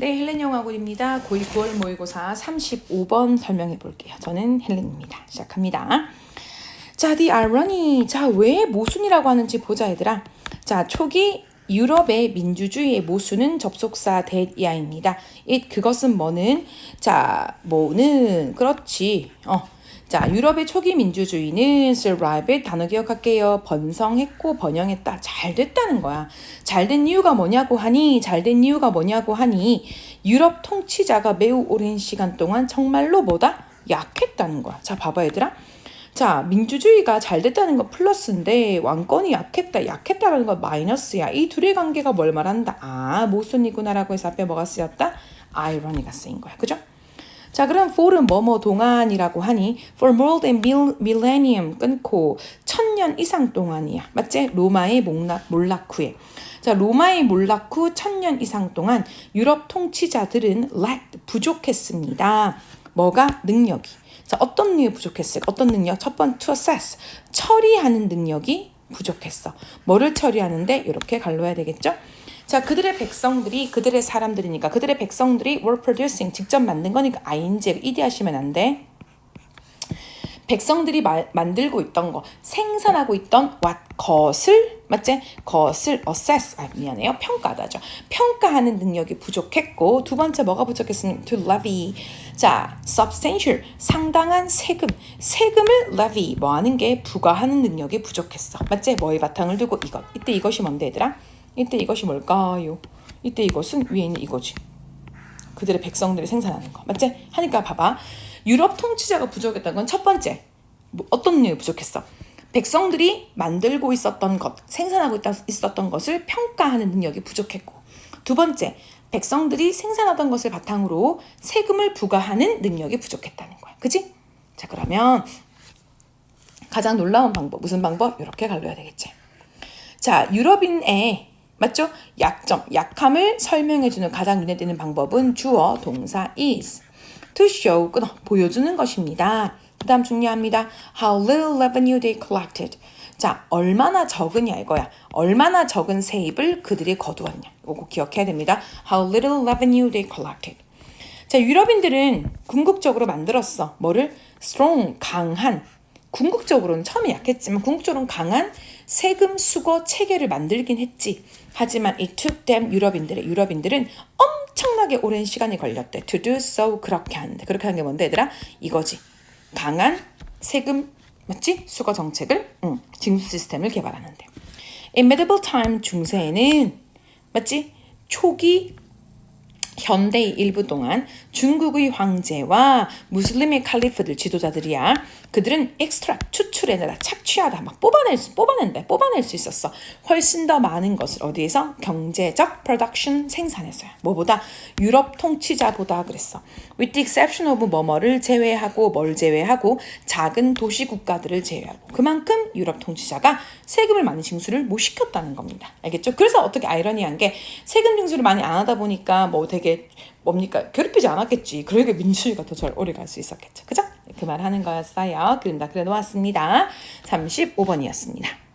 네, 헬렌 영화군입니다. 고2 9월 모의고사 35번 설명해 볼게요. 저는 헬렌입니다. 시작합니다. 자, the irony. 자, 왜 모순이라고 하는지 보자, 얘들아. 자, 초기 유럽의 민주주의의 모순은 접속사 that이야입니다. it 그것은 뭐는 자, 뭐는 그렇지. 어. 자, 유럽의 초기 민주주의는 survive 단어 기억할게요. 번성했고 번영했다. 잘 됐다는 거야. 잘 된 이유가 뭐냐고 하니 잘 된 이유가 뭐냐고 하니 유럽 통치자가 매우 오랜 시간 동안 정말로 뭐다? 약했다는 거야. 자, 봐봐 얘들아. 자, 민주주의가 잘 됐다는 건 플러스인데 왕권이 약했다, 약했다라는 건 마이너스야. 이 둘의 관계가 뭘 말한다? 아, 모순이구나라고 해서 앞에 뭐가 쓰였다? 아이러니가 쓰인 거야. 그죠? 자, 그럼 for은 뭐뭐 동안이라고 하니 for more than mil, millennium 끊고 천년 이상 동안이야. 맞지? 로마의 몰락, 몰락 후에. 자, 로마의 몰락 후 천년 이상 동안 유럽 통치자들은 lacked 부족했습니다. 뭐가 능력이. 자, 어떤 능력이 부족했을까? 어떤 능력? 첫 번째 to assess. 처리하는 능력이 부족했어. 뭐를 처리하는데 이렇게 갈로야 되겠죠? 자, 그들의 백성들이 그들의 사람들이니까 그들의 백성들이 were producing 직접 만든 거니까 ing ed 하시면 안 돼. 백성들이 말, 만들고 있던 거, 생산하고 있던 what 것을 맞지? 것을 assess 아 미안해요 평가다죠. 평가하는 능력이 부족했고 두 번째 뭐가 부족했으면 to levy 자 substantial 상당한 세금 세금을 levy 뭐 하는 게 부과하는 능력이 부족했어. 맞지? 뭐의 바탕을 두고 이것 이때 이것이 뭔데 얘들아? 이때 이것이 뭘까요? 이때 이것은 위에 있는 이거지. 그들의 백성들이 생산하는 거. 맞지? 하니까 봐봐. 유럽 통치자가 부족했던 건 첫 번째. 뭐 어떤 능력이 부족했어? 백성들이 만들고 있었던 것, 생산하고 있었던 것을 평가하는 능력이 부족했고. 두 번째, 백성들이 생산하던 것을 바탕으로 세금을 부과하는 능력이 부족했다는 거야. 그지? 자, 그러면 가장 놀라운 방법, 무슨 방법? 이렇게 갈려야 되겠지. 자, 유럽인의 맞죠? 약점, 약함을 설명해주는 가장 눈에 띄는 방법은 주어, 동사 is. To show, 끊어, 보여주는 것입니다. 그 다음 중요합니다. How little revenue they collected. 자, 얼마나 적으냐 이거야. 얼마나 적은 세입을 그들이 거두었냐. 이거 꼭 기억해야 됩니다. How little revenue they collected. 자, 유럽인들은 궁극적으로 만들었어. 뭐를? strong, 강한. 궁극적으로는 처음에 약했지만 궁극적으로는 강한 세금 수거 체계를 만들긴 했지. 하지만 it took them 유럽인들의 유럽인들은 엄 청나게 오랜 시간이 걸렸대. to do so 그렇게 하는데 그렇게 하는 게 뭔데 얘들아? 이거지. 강한 세금 맞지? 수거 정책을 응, 징수 시스템을 개발하는데. In medieval time 중세에는 맞지? 초기 현대의 일부 동안 중국의 황제와 무슬림의 칼리프들 지도자들이야. 그들은 엑스트라 추출해내다 착취하다 막 뽑아낼 수 뽑아낸다 뽑아낼 수 있었어. 훨씬 더 많은 것을 어디에서 경제적 프로덕션 생산했어요. 뭐보다 유럽 통치자보다 그랬어. With the exception of 뭐뭐를 제외하고 뭘 제외하고 작은 도시 국가들을 제외하고 그만큼 유럽 통치자가 세금을 많이 징수를 못 시켰다는 겁니다. 알겠죠? 그래서 어떻게 아이러니한 게 세금 징수를 많이 안 하다 보니까 뭐 되게 뭡니까 괴롭히지 않았겠지. 그러니까 민주주의가 더 잘 오래 갈 수 있었겠죠. 그죠? 그 말 하는 거였어요. 그럼 다 그래 놓았습니다. 35번이었습니다.